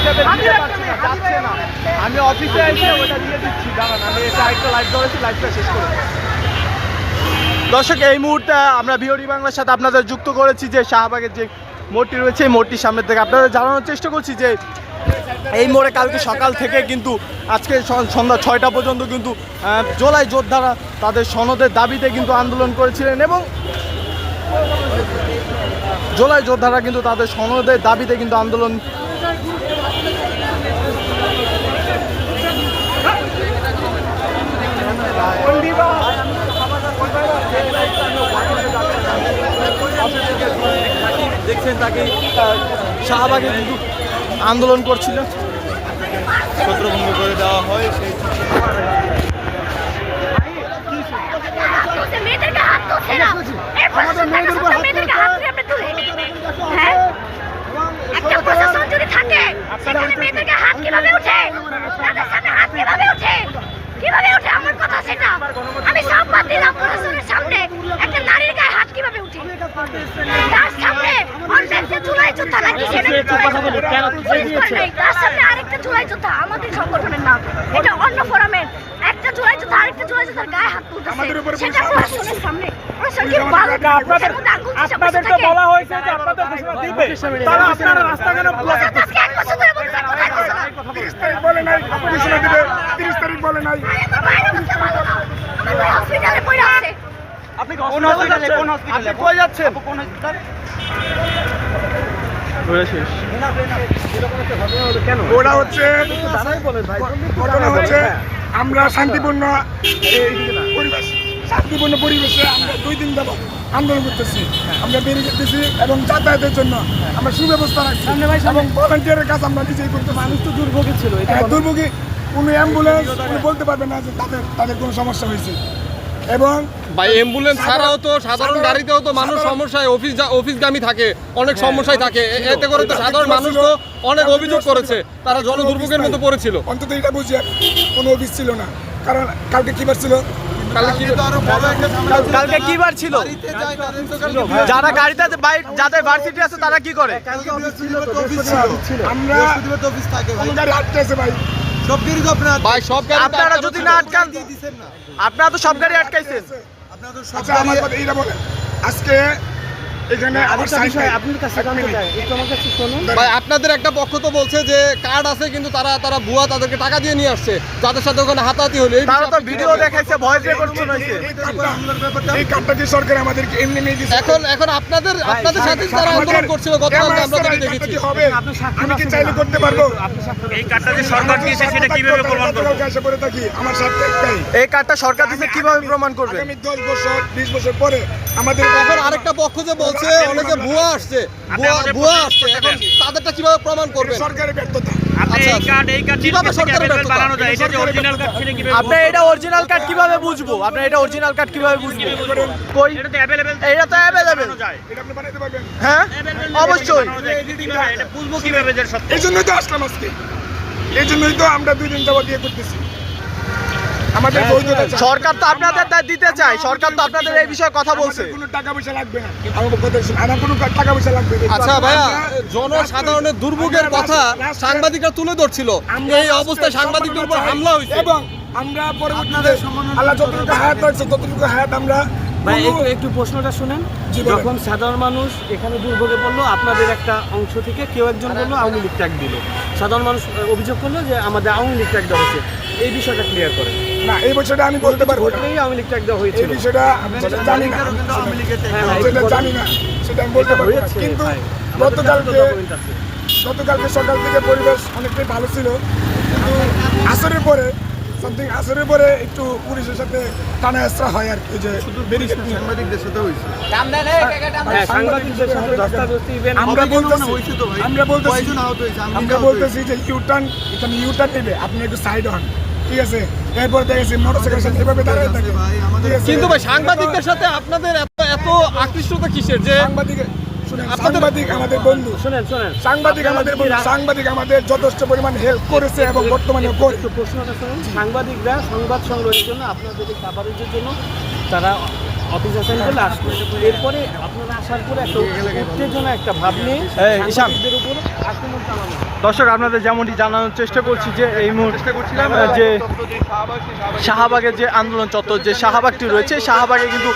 হিসাবে দিতে পারছি না যাচ্ছে না আমি অফিসে এসে ওটা দিয়ে দিচ্ছি দাঁড়ান আমি এটা একটা লাইভ ধরেছি লাইভটা শেষ করে। দর্শক এই মুহূর্তে আমরা বিওডি বাংলার সাথে আপনাদের যুক্ত করেছি যে শাহবাগের যে মোড়টি রয়েছে এই মোড়টির সামনে থেকে আপনাদের জানানোর চেষ্টা করছি যে এই মোড়ে কালকে সকাল থেকে কিন্তু আজকে সন্ধ্যা ছয়টা পর্যন্ত কিন্তু জোলাই যোদ্ধারা তাদের সনদের দাবিতে কিন্তু আন্দোলন করেছিলেন এবং জোলাই যোদ্ধারা কিন্তু তাদের সনদের দাবিতে কিন্তু আন্দোলন দেখছেন তাকে শাহবাগে কিন্তু আন্দোলন করছিলেন ছত্রভঙ্গ করে দেওয়া হয় সেই এরপর মেয়েদের উপর হাত হ্যাঁ? একটা প্রশাসন যদি থাকে সেখানে মেয়েদেরকে হাত কীভাবে উঠে? তাদের সামনে হাত কীভাবে উঠে? পুলিশ তার সামনে আরেকটা চুলাই যোদ্ধা আমাদের সংগঠনের নাম। এটা অন্য ফোরামের। একটা চুলাই যোদ্ধা আরেকটা যোদ্ধার গায়ে হাত তুলতেছে। সেটা প্রশাসনের সামনে। আপনাদের থাকে। বলা হয়েছে যে আপনাদের ঘোষণা দিবে। তারা আপনারা রাস্তা কেন তো? তিরিশ তারিখ বলে নাই ঘোষণা দিবে। তিরিশ তারিখ বলে নাই। আপনি কোন হসপিটালে কোন হসপিটালে কই যাচ্ছেন? কোন হসপিটাল ধরে শেষ। ওরা হচ্ছে ঘটনা হচ্ছে আমরা শান্তিপূর্ণ পরিবেশ শান্তিপূর্ণ পরিবেশে আমরা দুই দিন যাব আন্দোলন করতেছি। আমরা বেরিয়ে যেতেছি এবং যাতায়াতের জন্য আমরা সুব্যবস্থা রাখছি এবং ভলান্টিয়ারের কাজ আমরা নিজেই করতে মানুষ তো দুর্ভোগী ছিল দুর্ভোগী। কোনো অ্যাম্বুলেন্স বলতে পারবে না যে তাদের তাদের কোনো সমস্যা হয়েছে। এবং ভাই অ্যাম্বুলেন্স ছাড়াও তো সাধারণ গাড়িতেও তো মানুষ সমস্যায় অফিস অফিসগামী থাকে অনেক সমস্যায় থাকে। এতে করে তো সাধারণ মানুষ তো অনেক অভিযোগ করেছে। তারা জনদুর্ভোগের মধ্যে পড়েছিল। অন্তত এটা বুঝি কোনো অফিস ছিল না। কারণ কালকে কি বার ছিল? কালকে কি কালকে কি বার ছিল? যারা গাড়িতে বাইক যাদের ভার্সিটি আছে তারা কি করে? আমরা ভাই। ভাই সব আপনারা যদি না আটকান আপনারা তো সব গাড়ি আটকাইছেন। আচ্ছা আমার কথা এইটা আজকে এখানে ভাই আপনাদের একটা পক্ষ তো বলছে যে কার্ড আছে কিন্তু তারা তারা ভুয়া তাদেরকে টাকা দিয়ে নিয়ে আসছে যাদের সাথে ওখানে হাতাহাতি হলো। এই তারা তো ভিডিও দেখাইছে ভয়েস রেকর্ড শোনাইছে। এই কার্ডটা সরকার আমাদেরকে এমনি নিয়ে দিয়েছে এখন এখন আপনাদের আপনাদের সাথে তারা আন্দোলন করছিল গতকালকে আমরা তাকে দেখেছি। হবে? আমি কি চাইলে করতে পারব? এই কার্ডটা যে সরকার দিয়েছে সেটা কীভাবে প্রমাণ করব? কাছে পড়ে থাকি আমার সাথে এই কার্ডটা সরকার দিচ্ছে কীভাবে প্রমাণ করবে? আগামী দশ বছর বিশ বছর পরে আমাদের এখন আরেকটা পক্ষ যে বলছে অনেকে ভুয়া আসছে। ভুয়া ভুয়া আসছে। এখন তাদেরটা কীভাবে প্রমাণ করবেন? সরকারের ব্যর্থতা। আপনি আচ্ছা, এই আচ্ছা। কার্ড এই কার্ড কীভাবে সরকারের available ব্যর্থতা? বানানো যায়? এটা অরিজিনাল কার্ড কীভাবে আপনি এটা অরিজিনাল কার্ড কীভাবে বুঝব? আপনি এটা অরিজিনাল কার্ড কীভাবে বুঝব? কই? এটা তো অ্যাভেলেবেল এটা তো অ্যাভেলেবেল যায়। এটা আপনি বানাতে পারবেন। হ্যাঁ? অবশ্যই। কীভাবে এটা বুঝব কীভাবে যে সত্য এই জন্যই তো আসলাম আজকে। এই জন্যই তো আমরা দুই দিন যাবত দিয়ে করতেছি। আমাদের সরকার তো আপনাদের তা দিতে চায় সরকার তো আপনাদের এই বিষয়ে কথা বলছে। কোনো টাকা পয়সা লাগবে না। আমার কোনো টাকা পয়সা লাগবে আচ্ছা ভাইয়া জনসাধারণের দুর্ভোগের কথা সাংবাদিকরা তুলে ধরছিল। এই অবস্থায় সাংবাদিকদের উপর হামলা হয়েছে। এবং আমরা পরবর্তীতে আল্লাহ যতটুকু হায়াত রাখছে ততটুকু হায়াত আমরা ভাই একটু একটু প্রশ্নটা শুনেন। যখন সাধারণ মানুষ এখানে দুর্ভোগে পড়ল আপনাদের একটা অংশ থেকে কেউ একজন বলল আওয়ামী লীগ ট্যাগ দিল। সাধারণ মানুষ অভিযোগ করল যে আমাদের আওয়ামী লীগ ট্যাগ দেওয়া হচ্ছে এই বিষয়টা ক্লিয়ার করেন। না এই বছরটা আমি বলতে পারব না। আওয়ামী এই বিষয়টা জানি না। হ্যাঁ হ্যাঁ সেটা জানি না। সেটা আমি বলতে পারব না। কিন্তু গতকালকে গতকালকে সকাল থেকে পরিবেশ অনেকটাই ভালো ছিল। কিন্তু আসরের পরে সামথিং আসরের পরে একটু পুলিশের সাথে টানা এসরা হয় আর কি যে শুধু বেরিয়ে সাংবাদিকদের সাথে হয়েছে। হ্যাঁ আমরা বলতেছি আমরা বলতেছি আমরা বলতেছি যে ইউটার্ন এখানে ইউটার্ন নেবে আপনি একটু সাইড হন। ঠিক আছে? এরপর দেখেছি মোটরসাইকেলের সাথে এভাবে দাঁড়িয়ে থাকে। কিন্তু ভাই সাংবাদিকদের সাথে আপনাদের এত এত আকৃষ্টতা কিসের যে সাংবাদিক শুনেন আপনাদের- সাংবাদিক আমাদের বন্ধু। শোনেন শোনেন। সাংবাদিক আমাদের বন্ধু সাংবাদিক আমাদের যথেষ্ট পরিমাণ হেল্প করেছে এবং বর্তমানে একটু প্রশ্নটা শুনুন সাংবাদিকরা সংবাদ সংগ্রহের জন্য আপনাদের কাভারেজের জন্য তারা অফিস অ্যাসাইন করলে আসব। এরপরে আপনারা আসার পরে একটা উত্তেজনা একটা ভাব নিয়ে ঈশান। সাংবাদিকদের উপর আক্রমণ চালানো। দর্শক আপনাদের যেমনটি জানানোর চেষ্টা করছি যে এই মুহূর্তে করছিলাম যে শাহবাগের যে আন্দোলন চত্বর যে শাহবাগটি রয়েছে শাহবাগে কিন্তু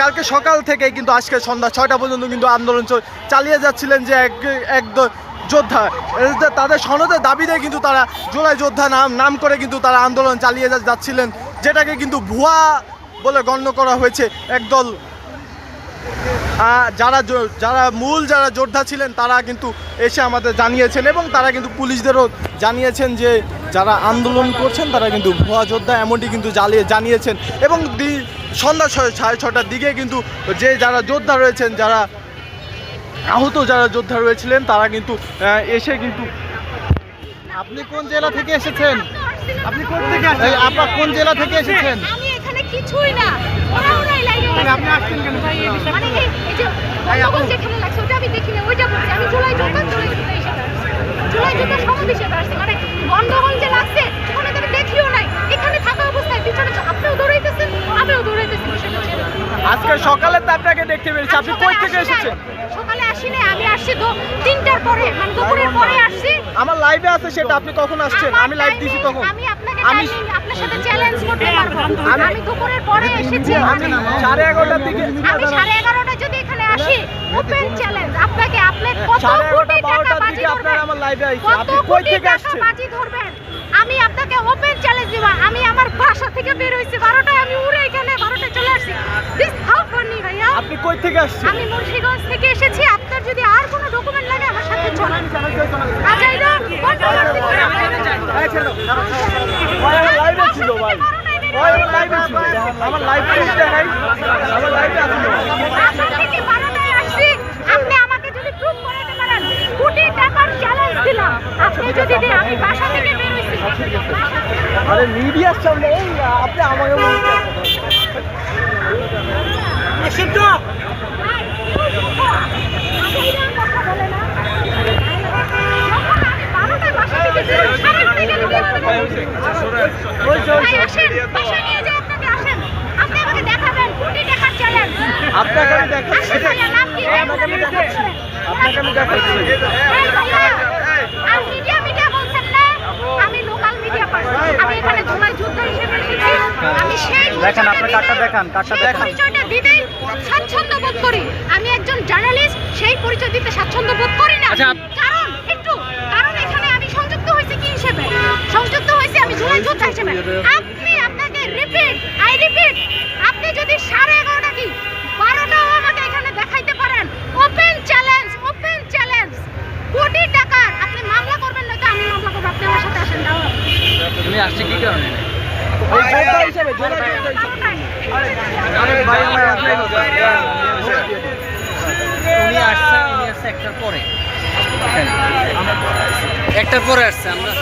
কালকে সকাল থেকে কিন্তু আজকে সন্ধ্যা ছয়টা পর্যন্ত কিন্তু আন্দোলন চালিয়ে যাচ্ছিলেন যে এক এক যোদ্ধা। তাদের সনদের দাবিতে কিন্তু তারা জুলাই যোদ্ধা নাম নাম করে কিন্তু তারা আন্দোলন চালিয়ে যাচ্ছিলেন যেটাকে কিন্তু ভুয়া বলে গণ্য করা হয়েছে একদল যারা যারা মূল যারা যোদ্ধা ছিলেন তারা কিন্তু এসে আমাদের জানিয়েছেন এবং তারা কিন্তু পুলিশদেরও জানিয়েছেন যে যারা আন্দোলন করছেন তারা কিন্তু ভুয়া যোদ্ধা এমনটি কিন্তু জ্বালিয়ে জানিয়েছেন। এবং দি- সন্ধ্যা ছয় সাড়ে ছটার দিকে কিন্তু যে যারা যোদ্ধা রয়েছেন যারা আহত যারা যোদ্ধা রয়েছিলেন তারা কিন্তু এসে কিন্তু আপনি কোন জেলা থেকে এসেছেন? আপনি কোন থেকে আপনার কোন জেলা থেকে এসেছেন? কিছুই না। ওরা ওরাই লাইনে আপনি আসছেন কেন? মানে এই এই যে গন্ডগোল যেখানে লাগছে? ওটা আমি দেখি না ওইটা বলছি। আমি জুলাই যোদ্ধা জুলাই যোদ্ধা হিসেবে জুলাই যোদ্ধা হিসেবে আসছি। মানে গন্ডগোল যে লাগছে ওখানে তো দেখিও নাই। এখানে থাকা অবস্থায় পিছনে আপনিও দৌড়াইতেছেন আমিও দৌড়াইতেছি আজকে সকালে তো আপনাকে দেখতে পেরেছি। আপনি কই থেকে এসেছেন? সকালে আসি নাই আমি আসছি তো তিনটার পরে মানে দুপুরের পরে আসছি। আমার লাইভে আছে সেটা আপনি কখন আসছেন? আমি লাইভ দিছি তখন। আমি আমি আপনার সাথে চ্যালেঞ্জ করতে পারব। আমি দুপুরের পরে এসেছি। আমি সাড়ে এগারোটার দিকে। আমি সাড়ে এগারোটা যদি এখানে আসি ওপেন চ্যালেঞ্জ আপনাকে আপনি কত সাড়ে কোটি টাকা বাজি ধরবেন? কত কোটি টাকা বাজি ধরবেন? আমি আপনাকে ওপেন চ্যালেঞ্জ দিব। আমি আমার বাসা থেকে বের হইছি বারোটায় আমি উড়ে এখানে বারোটায় চলে আসছি। দিস হাউ ফানি ভাইয়া। আপনি কই থেকে আসছেন? আমি মুন্সিগঞ্জ থেকে এসেছি। আপনার যদি আর কোনো ডকুমেন্ট লাগে আমার সাথে চলেন। করে। ভাই আমার লাইভে ছিল ভাই। ভাই আমার লাইভে ছিল। আমার লাইভে দেখাই আমার লাইভে আসছি। আপনি আমাকে যদি প্রুফ করাতে পারেন কোটি টাকার চ্যালেঞ্জ দিলাম। আপনি যদি আমি আরে মিডিয়ার সামনে এই আপনি আমাকে বলতে ভাই, আপনি এরকম কথা বলে দেখান, আপনার কার্ডটা দেখান, কার্ডটা সেই দেখান। পরিচয়টা দিতেই স্বাচ্ছন্দ্য বোধ করি। আমি একজন জার্নালিস্ট সেই পরিচয় দিতে স্বাচ্ছন্দ্য বোধ করি না। আচ্ছা, কারণ একটু কারণ এখানে আমি সংযুক্ত হয়েছি কি হিসেবে? সংযুক্ত হয়েছি আমি জুলাই যোদ্ধা হিসেবে। আপনি আপনাকে রিপিট আই রিপিট আপনি যদি সাড়ে এগারোটা কি বারোটাও আমাকে এখানে দেখাইতে পারেন। ওপেন চ্যালেঞ্জ ওপেন চ্যালেঞ্জ কোটি টাকার আপনি মামলা করবেন না তো আমি মামলা করব। আপনি আমার সাথে আসেন দাও তুমি আসছে কি কারণে? উনি আসছে উনি আসছে একটার পরে। একটার পরে আসছে আমরা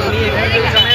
উনি এখানে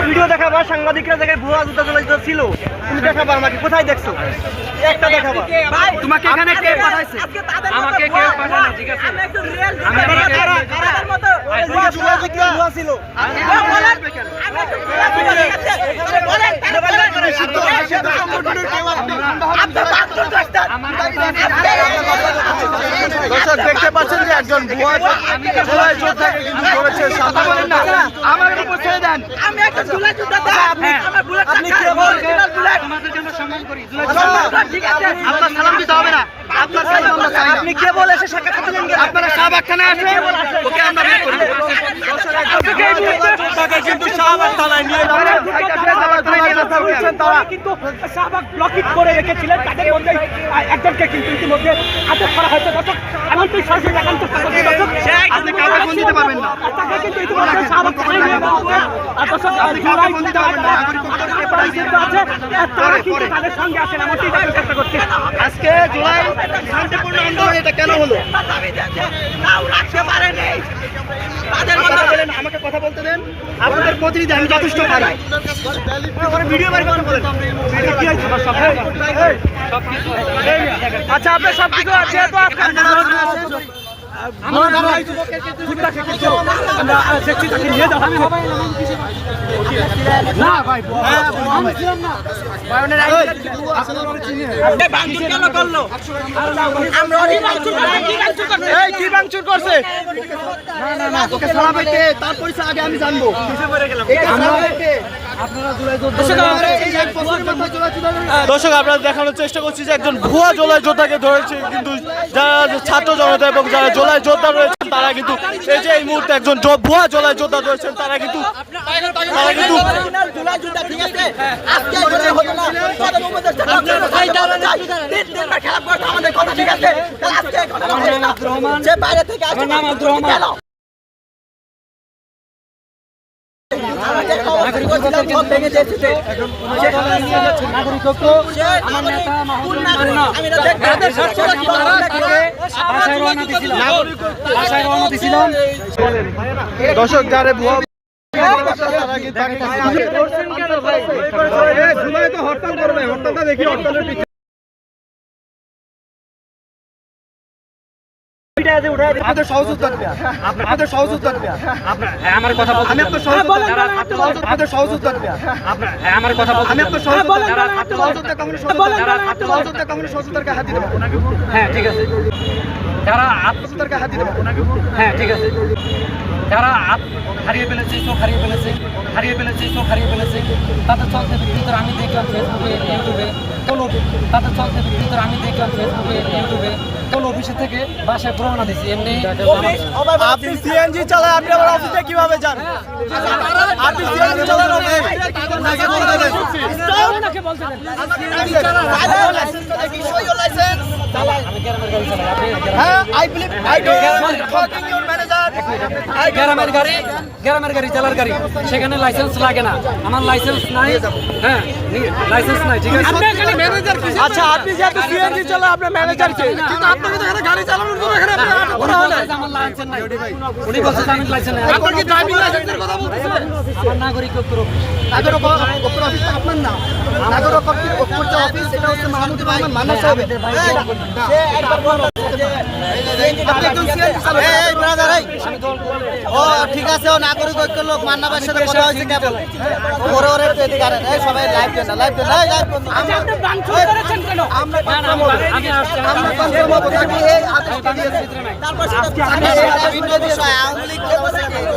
ভিডিও দেখাবা সাংবাদিকরা জায়গায় ভুয়া জুতা চলে ছিল তুমি দেখাবা আমাকে কোথায় দেখছ একটা দেখাবা তোমাকে এখানে কে পাঠাইছে আমাকে কেউ পাঠায় না ঠিক আছে আমি আপনাকে ভুয়া ছিল দর্শক দেখতে পাচ্ছেন যে একজন ভুয়া ভুয়া যোদ্ধাকে কিন্তু করেছে সাধারণ দেন। আমি একটা জুলাই জুতা দেন আমার বুলেট আপনি কি বলছেন বুলেট। আমাদের জন্য সম্মান করি। ঠিক আছে। আপনার সালাম দিতে হবে না। আপনার সালাম আমরা চাই আপনি কে বলে এসে সাক্ষাৎ দিলেন আপনারা শাহবাগ থানায় আসেন। ওকে আমরা বের করব একজন কিন্তু শাহবাগ থানায় নিয়ে রয়েছেন তারা কিন্তু শাহবাগ ব্লকিং করে রেখেছিলেন তাদের মধ্যে একজনকে কিন্তু ইতিমধ্যে আটক করা হয়েছে দর্শক এমনকি সরাসরি একান্ত আপনি কাউকে ফোন দিতে পারবেন না তাকে কিন্তু ইতিমধ্যে শাহবাগ থানায় নিয়ে যাওয়া দর্শক জুলাই কিন্তু আছে তারা কিন্তু তাদের সঙ্গে আছেন এমনটি চেষ্টা করছে আজকে জুলাই শান্তিপূর্ণ আন্দোলন এটা কেন হলো কথা বলেন আমাকে কথা বলতে দেন। আপনাদের প্রতিনিধি আমি যথেষ্ট পারি। ভিডিও বাড়ি করে বলেন। আচ্ছা আপনার সব কিছু আছে তো আপনার এই কি ভাঙচুর করছে ওকে সালাবে কে তার পরিচয় আগে আমি জানব এটা দর্শক আপনারা দেখানোর চেষ্টা করছি যে একজন ভুয়া জোলাই যোদ্ধাকে ধরেছে কিন্তু যারা ছাত্র জনতা এবং যারা জোলাই যোদ্ধা রয়েছেন তারা কিন্তু এই যে এই মুহূর্তে একজন ভুয়া জোলাই যোদ্ধা রয়েছেন তারা কিন্তু তারা কিন্তু আমাদের কথা ঠিক আছে। আজকে বাইরে থেকে আসছে দর্শক যারা ভুয়া হরতাল করবে হরতালটা দেখি হরতালের আমার কথা বলতে আমি আপনার সহযোদ্ধা আপনাদের সহযোদ্ধা দেয়া আমার কথা বলতে আমি আপনার সহযোদ্ধা সহযোদ্ধা কংগ্রেস সহযোদ্ধা সহযোদ্ধা কংগ্রেস সহযোদ্ধার হাত দিতে হ্যাঁ ঠিক আছে যারা আত্ম সহযোদ্ধার হাত দিতে হ্যাঁ ঠিক আছে যারা হারিয়ে ফেলেছে চোখ হারিয়ে ফেলেছে হারিয়ে ফেলেছে চোখ হারিয়ে ফেলেছে তাদের চলতে ভিত্তিতে আমি দেখলাম ফেসবুকে ইউটিউবে কোন তাদের চলতে ভিত্তিতে আমি দেখলাম ফেসবুকে ইউটিউবে কোন অফিসে থেকে বাসায় প্রমাণ দিছি এমনি আপনি সিএনজি চালায় আপনি আবার অফিসে কীভাবে যান? আপনি সিএনজি চালান অফিসে বলতে দেন। ওনাকে বলতে দেন। হ্যাঁ আই বিলিভ আই ম্যানেজার গ্রামের গাড়ি গ্রামের গাড়ি চালার গাড়ি সেখানে লাইসেন্স লাগে না আমার লাইসেন্স নাই হ্যাঁ লাইসেন্স নাই ঠিক আছে আচ্ছা আপনি যেহেতু সিএনজি চালান আপনার ম্যানেজার কে কিন্তু আপনাকে তো এখানে গাড়ি চালানোর জন্য এখানে উনি বলছে যে আমার লাইসেন্স নাই উনি বলছে যে আমি লাইসেন্স নাই আপনি কি ড্রাইভিং লাইসেন্সের কথা বলতেছেন আমার নাগরিক নাগরিকত্ব নাগরিক অফিস আপনার না নাগরিক অফিস অফিস অফিস এটা হচ্ছে মাহমুদুর রহমান মান্না সাহেবের সে একবার বলল আপনি একজন সিএনজি চালক এই ব্রাদার এই ও ঠিক আছে ও নাগরিক ঐক্যের লোক মান্না ভাইয়ের সাথে কথা হয়েছে কেবল ওরে ওরে একটু এদিকে আনেন এই সবাই লাইভ দেন লাইভ দেন এই লাইভ দেন আমরা আমরা আমি আসছি আমরা কনফার্ম হব নাকি এই আদেশটা দিয়েছি। তারপর সেটা ভিন্ন বিষয় আওয়ামী লীগ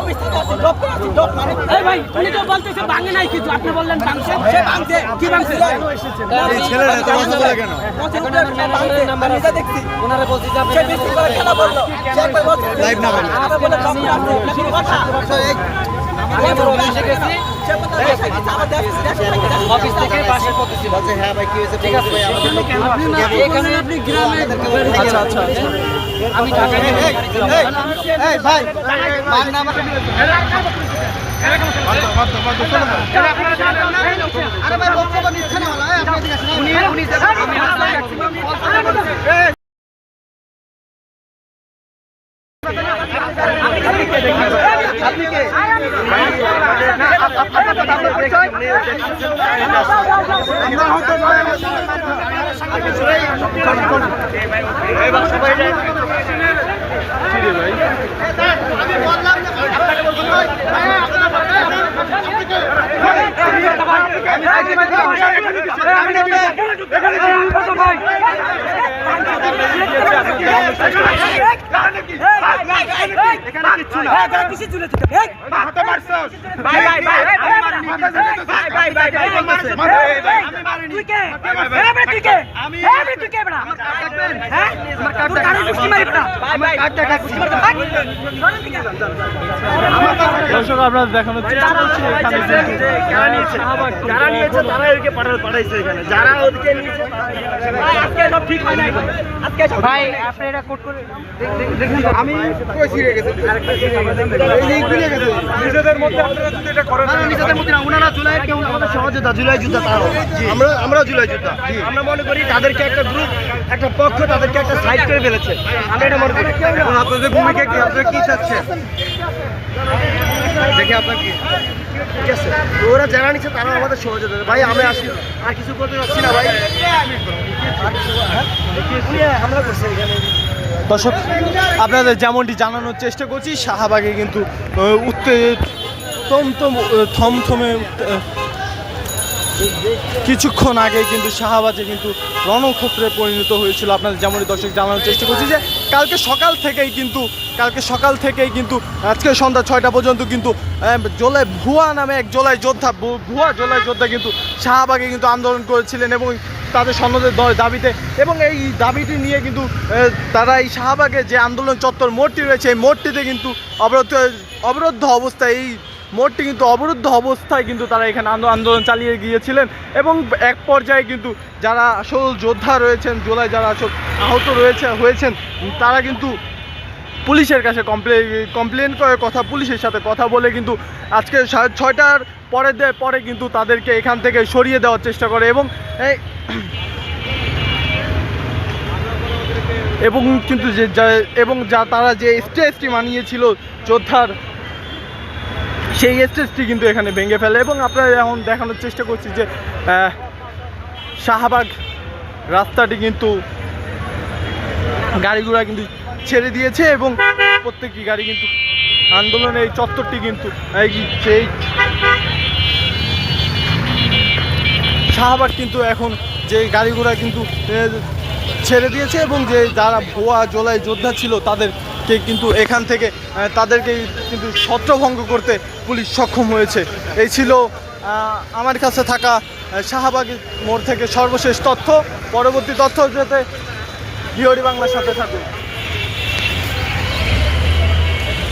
অফিস থেকে আসছে ডক করেছি ডক মানে এই ভাই উনি তো বলতেছে ভাঙে নাই কিছু আপনি বললেন ভাঙছে। সে ভাঙছে কি ভাঙছে? এই ছেলেটা তো কথা বলে কেন? এখন আমার নাম্বার আছে। দেখছি। ওনারা বলছে যে আপনি খেলা বলল। লাইভ না বলে বলে কথা আমি কথা ভাই কি হয়েছে? ঠিক আছে এখানে আপনি গ্রামে আচ্ছা আচ্ছা। আমি এই ভাই আরে ভাই বক্তব্য নিচ্ছে না আপনি কে আমরা হয়তো আমি দর্শক আপনারা দেখানোর চেষ্টা করছি এখানে কিন্তু যারা নিয়েছে তারা ওকে পাঠাইছে এখানে। যারা ওদেরকে নিয়েছে আজকে সব ঠিক হয় নাই। ভাই আপনি এটা কোট করে দেখুন আমি নিজেদের মধ্যে আপনারা যদি এটা করেন না, নিজেদের মধ্যে না, ওনারা জুলাই কেউ আমাদের সহযোদ্ধা জুলাই যোদ্ধা তারা আমরা আমরা জুলাই যোদ্ধা। আমরা মনে করি তাদেরকে একটা গ্রুপ একটা পক্ষ তাদেরকে একটা সাইড করে ফেলেছে। আমরা এটা মনে করি। আপনাদের ভূমিকা কি? আপনারা কি চাচ্ছেন? দেখে আপনার কি। ওরা যারা নিচ্ছে তারা আমাদের সহযোগিতা ভাই আমি আসি। আর কিছু বলতে পারছি না ভাই। হামলা করছে দর্শক আপনাদের যেমনটি জানানোর চেষ্টা করছি শাহবাগে কিন্তু আহ, উত্তে তমতম থমথমে কিছুক্ষণ আগে কিন্তু শাহবাজে কিন্তু রণক্ষেত্রে পরিণত হয়েছিল। আপনাদের যেমনটি দর্শক জানানোর চেষ্টা করছি যে কালকে সকাল থেকেই কিন্তু, কালকে সকাল থেকেই কিন্তু, আজকে সন্ধ্যা ছয়টা পর্যন্ত কিন্তু জোলাই ভুয়া নামে এক জোলাই যোদ্ধা ভুয়া জোলাই যোদ্ধা কিন্তু শাহবাগে কিন্তু আন্দোলন করেছিলেন এবং তাদের সন্ন্যদের দ- দাবিতে, এবং এই দাবিটি নিয়ে কিন্তু তারা এই শাহবাগে যে আন্দোলন চত্বর মোড়টি রয়েছে, এই মোড়টিতে কিন্তু অবরোধ অবরুদ্ধ অবস্থায় এই মোড়টি কিন্তু অবরুদ্ধ অবস্থায় কিন্তু তারা এখানে আন্দো- আন্দোলন চালিয়ে গিয়েছিলেন এবং এক পর্যায়ে কিন্তু যারা আসল যোদ্ধা রয়েছেন জোলায় যারা আসল আহত রয়েছে হয়েছেন, তারা কিন্তু পুলিশের কাছে কমপ্লেন কমপ্লেন করে কথা, পুলিশের সাথে কথা বলে কিন্তু আজকে ছয়টার পরে পরে কিন্তু তাদেরকে এখান থেকে সরিয়ে দেওয়ার চেষ্টা করে এবং এবং কিন্তু যে যা- এবং যা তারা যে স্টেজটি মানিয়েছিল যোদ্ধার সেই স্টেজটি কিন্তু এখানে ভেঙে ফেলে এবং আপনারা এখন দেখানোর চেষ্টা করছি যে শাহবাগ রাস্তাটি কিন্তু গাড়িগুড়া কিন্তু ছেড়ে দিয়েছে এবং প্রত্যেকটি গাড়ি কিন্তু আন্দোলনের এই চত্বরটি কিন্তু সেই শাহবাগ কিন্তু এখন যে গাড়িগুড়া কিন্তু ছেড়ে দিয়েছে এবং যে যারা ভুয়া জোলাই যোদ্ধা ছিল তাদেরকে কিন্তু এখান থেকে তাদেরকে কিন্তু ছত্রভঙ্গ করতে পুলিশ সক্ষম হয়েছে। এই ছিল আমার কাছে থাকা শাহবাগ মোড় থেকে সর্বশেষ তথ্য। পরবর্তী তথ্য যাতে বিহরি বাংলার সাথে থাকুন।